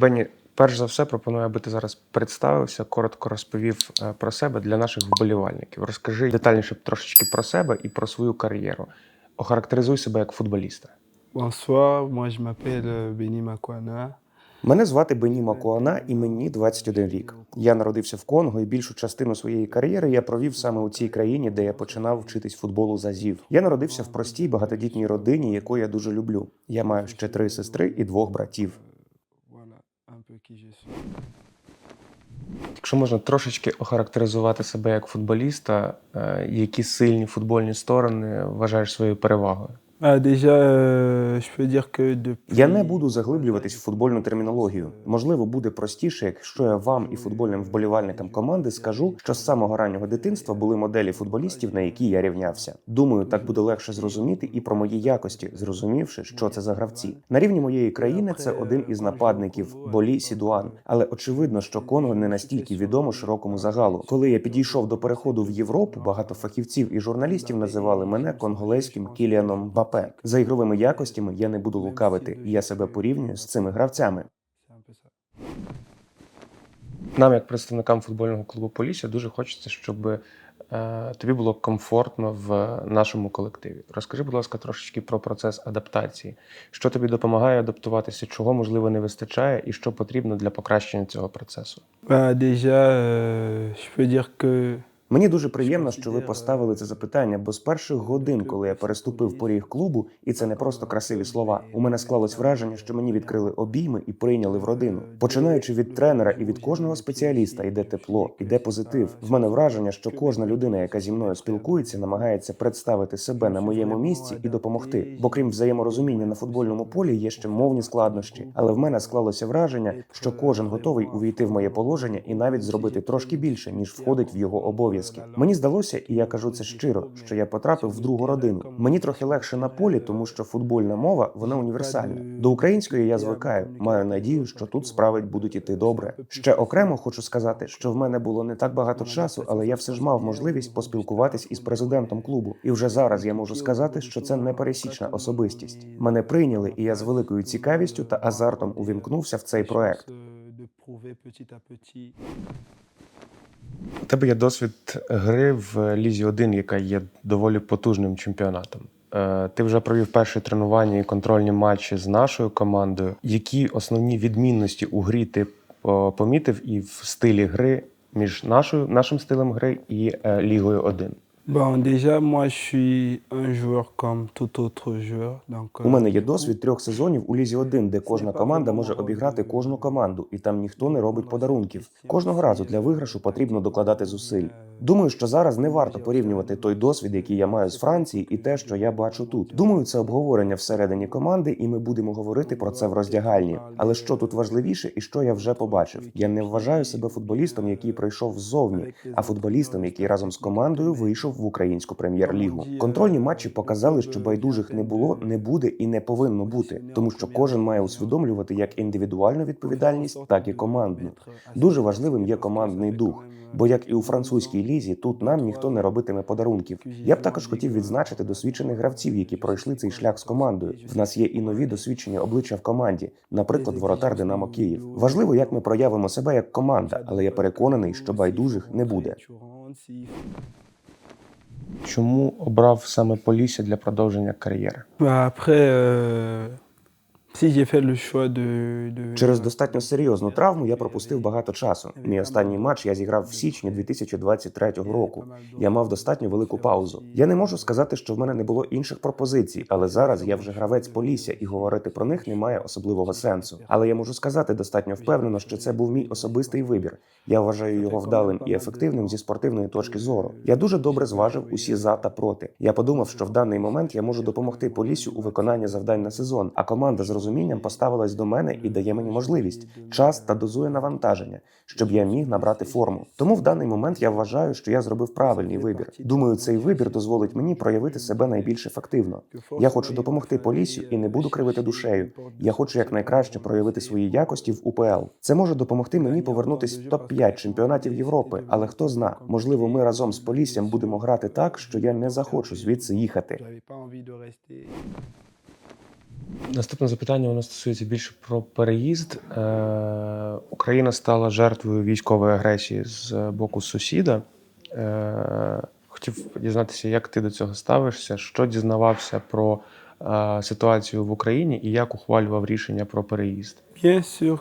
Бенні, перш за все, пропоную, аби ти зараз представився, коротко розповів е, про себе для наших вболівальників. Розкажи детальніше трошечки про себе і про свою кар'єру. Охарактеризуй себе як футболіста. Bonsoir, moi je m'appelle Benny Makwana. Мене звати Бені Макуана і мені 21 рік. Я народився в Конго і більшу частину своєї кар'єри я провів саме у цій країні, де я починав вчитись футболу за ЗІВ. Я народився в простій багатодітній родині, яку я дуже люблю. Я маю ще три сестри і двох братів. Je suis. Якщо можна трошечки охарактеризувати себе як футболіста, е, які сильні футбольні сторони вважаєш своєю перевагою? Euh. Я не буду заглиблюватись в футбольну термінологію. Можливо, буде простіше, якщо я вам і футбольним вболівальникам команди скажу, що з самого раннього дитинства були моделі футболістів, на які я рівнявся. Думаю, так буде легше зрозуміти і про мої якості, зрозумівши, що це за гравці. На рівні моєї країни це один із нападників Болі Сідуан. Але очевидно, що Конго не настільки відомо широкому загалу. Коли я підійшов до переходу в Європу, багато фахівців і журналістів називали мене конголезьким Кіліаном Бапе. За ігровими якостями я не буду лукавити, і я себе порівнюю з цими гравцями. Нам, як представникам футбольного клубу Полісся, дуже хочеться, щоб е, тобі було комфортно в нашому колективі. Розкажи, будь ласка, трошечки про процес адаптації. Що тобі допомагає адаптуватися, чого можливо не вистачає, і що потрібно для покращення цього процесу? Bah, déjà, euh, je peux dire que Мені дуже приємно, що ви поставили це запитання, бо з перших годин, коли я переступив поріг клубу, і це не просто красиві слова. У мене склалось враження, що мені відкрили обійми і прийняли в родину. Починаючи від тренера і від кожного спеціаліста, йде тепло, іде позитив. В мене враження, що кожна людина, яка зі мною спілкується, намагається представити себе на моєму місці і допомогти. Бо крім взаєморозуміння на футбольному полі, є ще мовні складнощі. Але в мене склалося враження, що кожен готовий увійти в моє положення і навіть зробити трошки більше, ніж входить в його обов'язки. Мені здалося, і я кажу це щиро, що я потрапив в другу родину. Мені трохи легше на полі, тому що футбольна мова вона універсальна. До української я звикаю. Маю надію, що тут справи будуть іти добре. Ще окремо хочу сказати, що в мене було не так багато часу, але я все ж мав можливість поспілкуватись із президентом клубу. І вже зараз я можу сказати, що це непересічна особистість. Мене прийняли, і я з великою цікавістю та азартом увімкнувся в цей проект. У тебе є досвід гри в Лізі 1, яка є доволі потужним чемпіонатом. Е, Ти вже провів перші тренування і контрольні матчі з нашою командою. Які основні відмінності у грі ти помітив і в стилі гри між нашою, нашим стилем гри і е, Лігою 1? Bon, déjà, moi, je suis un joueur comme tout autre joueur. Donc, У мене є досвід трьох сезонів у Лізі 1, де кожна команда може обіграти кожну команду, і там ніхто не робить подарунків. Кожного разу для виграшу потрібно докладати зусиль. Думаю, що зараз не варто порівнювати той досвід, який я маю з Франції, і те, що я бачу тут. Думаю, це обговорення всередині команди, і ми будемо говорити про це в роздягальні. Але що тут важливіше, і що я вже побачив? Я не вважаю себе футболістом, який прийшов ззовні, а футболістом, який разом з командою вийшов в українську прем'єр-лігу. Контрольні матчі показали, що байдужих не було, не буде і не повинно бути, тому що кожен має усвідомлювати як індивідуальну відповідальність, так і командну. Дуже важливим є командний дух. Бо як і у французькій лізі, тут нам ніхто не робитиме подарунків. Я б також хотів відзначити досвідчених гравців, які пройшли цей шлях з командою. В нас є і нові досвідчені обличчя в команді, наприклад, воротар Динамо Київ. Важливо, як ми проявимо себе як команда, але я переконаний, що байдужих не буде. Чому обрав саме Полісся для продовження кар'єри? Через достатньо серйозну травму я пропустив багато часу. Мій останній матч я зіграв в січні 2023 року. Я мав достатньо велику паузу. Я не можу сказати, що в мене не було інших пропозицій, але зараз я вже гравець Полісся, і говорити про них немає особливого сенсу. Але я можу сказати достатньо впевнено, що це був мій особистий вибір. Я вважаю його вдалим і ефективним зі спортивної точки зору. Я дуже добре зважив усі за та проти. Я подумав, що в даний момент я можу допомогти Поліссю у виконанні завдань на сезон. А команда з розумінням поставилась до мене і дає мені можливість, час та дозує навантаження, щоб я міг набрати форму. Тому в даний момент я вважаю, що я зробив правильний вибір. Думаю, цей вибір дозволить мені проявити себе найбільш ефективно. Я хочу допомогти Поліссю і не буду кривити душею. Я хочу якнайкраще проявити свої якості в УПЛ. Це може допомогти мені повернутись в топ 5 чемпіонатів Європи. Але хто зна, можливо, ми разом з Поліссям будемо грати так, що я не захочу звідси їхати. Наступне запитання воно стосується більше про переїзд. Е, Україна стала жертвою військової агресії з боку сусіда. Е, хотів дізнатися, як ти до цього ставишся, що дізнавався про е, ситуацію в Україні і як ухвалював рішення про переїзд. Bien sûr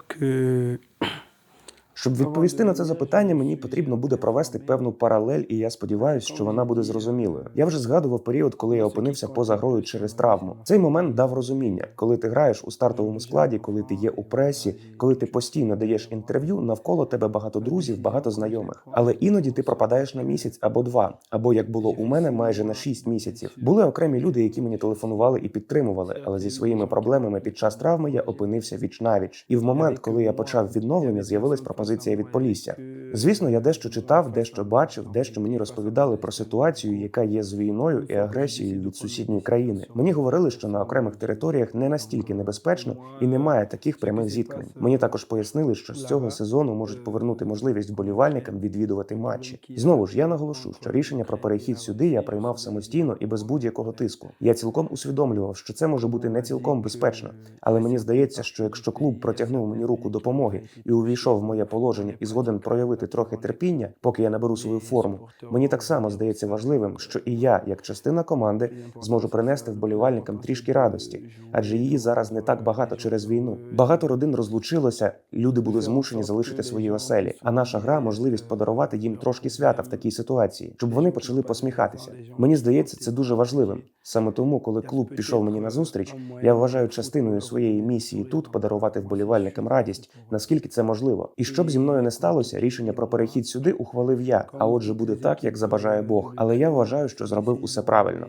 Щоб відповісти на це запитання, мені потрібно буде провести певну паралель, і я сподіваюся, що вона буде зрозумілою. Я вже згадував період, коли я опинився поза грою через травму. Цей момент дав розуміння, коли ти граєш у стартовому складі, коли ти є у пресі, коли ти постійно даєш інтерв'ю, навколо тебе багато друзів, багато знайомих. Але іноді ти пропадаєш на місяць або два, або як було у мене, майже на шість місяців. Були окремі люди, які мені телефонували і підтримували, але зі своїми проблемами під час травми я опинився віч навіч. І в момент, коли я почав відновлення, з'явилась пропозиція від Полісся. Звісно, я дещо читав, дещо бачив, дещо мені розповідали про ситуацію, яка є з війною і агресією від сусідньої країни. Мені говорили, що на окремих територіях не настільки небезпечно і немає таких прямих зіткнень. Мені також пояснили, що з цього сезону можуть повернути можливість вболівальникам відвідувати матчі. Знову ж я наголошу, що рішення про перехід сюди я приймав самостійно і без будь-якого тиску. Я цілком усвідомлював, що це може бути не цілком безпечно, але мені здається, що якщо клуб протягнув мені руку допомоги і увійшов в моє положення і згоден проявити трохи терпіння, поки я наберу свою форму, мені так само здається важливим, що і я, як частина команди, зможу принести вболівальникам трішки радості, адже її зараз не так багато через війну. Багато родин розлучилося, люди були змушені залишити свої оселі. А наша гра можливість подарувати їм трошки свята в такій ситуації, щоб вони почали посміхатися. Мені здається, це дуже важливим. Саме тому, коли клуб пішов мені на зустріч, я вважаю частиною своєї місії тут подарувати вболівальникам радість, наскільки це можливо. І щоб зі мною не сталося, рішення про перехід сюди ухвалив я. А отже, буде так, як забажає Бог. Але я вважаю, що зробив усе правильно.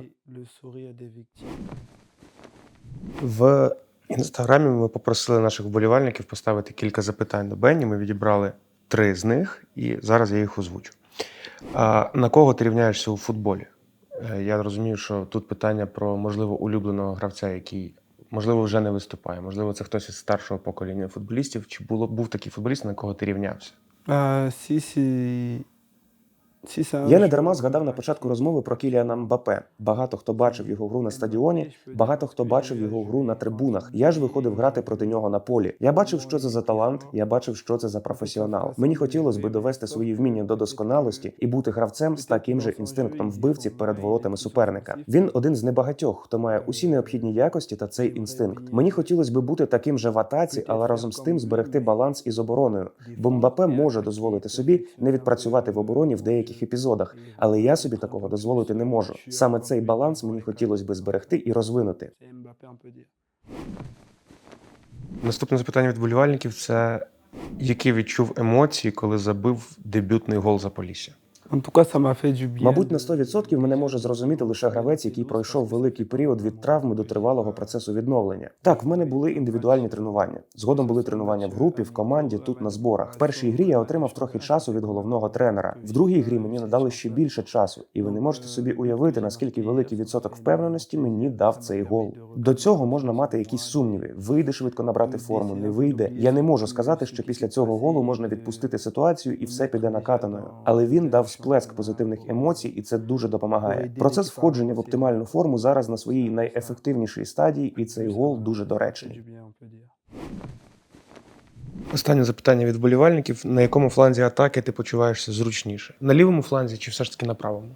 В інстаграмі ми попросили наших вболівальників поставити кілька запитань до Бенні. Ми відібрали три з них, і зараз я їх озвучу. А, на кого ти рівняєшся у футболі? Е, Я розумію, що тут питання про можливо улюбленого гравця, який можливо вже не виступає. Можливо, це хтось із старшого покоління футболістів. Чи було був такий футболіст, на кого ти рівнявся? Ah, Я не дарма згадав на початку розмови про Кіліана Мбапе. Багато хто бачив його гру на стадіоні, багато хто бачив його гру на трибунах. Я ж виходив грати проти нього на полі. Я бачив, що це за талант, я бачив, що це за професіонал. Мені хотілося би довести свої вміння до досконалості і бути гравцем з таким же інстинктом вбивці перед воротами суперника. Він один з небагатьох, хто має усі необхідні якості та цей інстинкт. Мені хотілося би бути таким же в атаці, але разом з тим зберегти баланс із обороною. Бо Мбапе може дозволити собі не відпрацювати в обороні в деяких епізодах, але я собі такого дозволити не можу. Саме цей баланс мені хотілося би зберегти і розвинути. Наступне запитання від болівальників: це які відчув емоції, коли забив дебютний гол за Полісся? Мабуть, на de- 100% мене може зрозуміти лише гравець, який пройшов великий період від травми до тривалого процесу відновлення. Так, в мене були індивідуальні тренування. Згодом були тренування в групі, в команді, тут на зборах. В першій грі я отримав трохи часу від головного тренера. В другій грі мені надали ще більше часу, і ви не можете собі уявити, наскільки великий відсоток впевненості мені дав цей гол. До цього можна мати якісь сумніви. Вийде швидко набрати форму, не вийде. Я не можу сказати, що після цього голу можна відпустити ситуацію і все піде накатаною. Але він дав сплеск позитивних емоцій, і це дуже допомагає. Процес входження в оптимальну форму зараз на своїй найефективнішій стадії, і цей гол дуже доречний. Останнє запитання від вболівальників: на якому фланзі атаки ти почуваєшся зручніше? На лівому фланзі чи все ж таки на правому?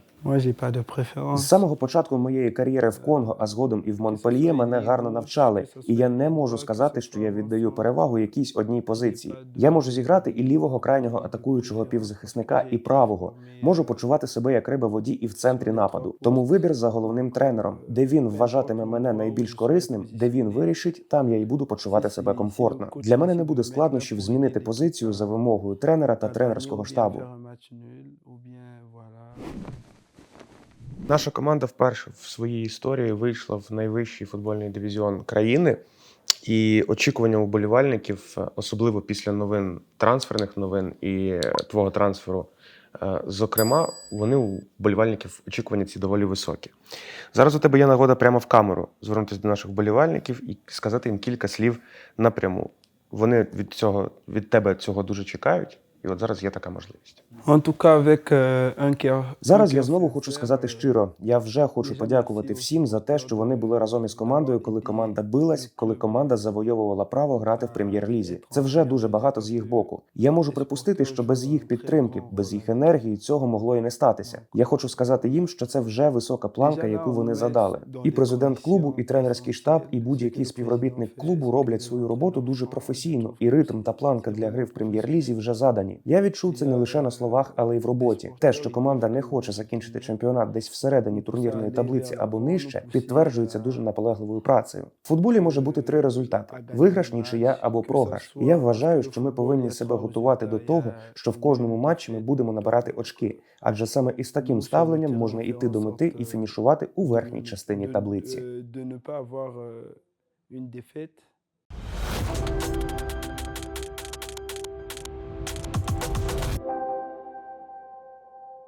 З самого початку моєї кар'єри в Конго, а згодом і в Монпельє, мене гарно навчали, і я не можу сказати, що я віддаю перевагу якійсь одній позиції. Я можу зіграти і лівого крайнього атакуючого півзахисника, і правого. Можу почувати себе як риба воді і в центрі нападу. Тому вибір за головним тренером, де він вважатиме мене найбільш корисним, де він вирішить, там я і буду почувати себе комфортно. Для мене не буде складнощів змінити позицію за вимогою тренера та тренерського штабу. Наша команда вперше в своїй історії вийшла в найвищий футбольний дивізіон країни. І очікування у болівальників, е, особливо після новин трансферних новин і е, твого трансферу, е, зокрема, вони у болівальників очікування ці доволі високі. Зараз у тебе є нагода прямо в камеру звернутися до наших болівальників і сказати їм кілька слів напряму. Вони від цього від тебе цього дуже чекають, І от зараз є така можливість. Cœur. Зараз я знову хочу сказати щиро. Я вже хочу подякувати всім за те, що вони були разом із командою, коли команда билась, коли команда завойовувала право грати в прем'єр-лізі. Це вже дуже багато з їх боку. Я можу припустити, що без їх підтримки, без їх енергії цього могло і не статися. Я хочу сказати їм, що це вже висока планка, яку вони задали. І президент клубу, і тренерський штаб, і будь-який співробітник клубу роблять свою роботу дуже професійно, і ритм та планка для гри в прем'єр-лізі вже задані. Я відчув це не лише на словах, але й в роботі. Те, що команда не хоче закінчити чемпіонат десь всередині турнірної таблиці або нижче, підтверджується дуже наполегливою працею. В футболі може бути три результати: виграш, нічия або програш. І я вважаю, що ми повинні себе готувати до того, що в кожному матчі ми будемо набирати очки, адже саме із таким ставленням можна йти до мети і фінішувати у верхній частині таблиці. une défaite.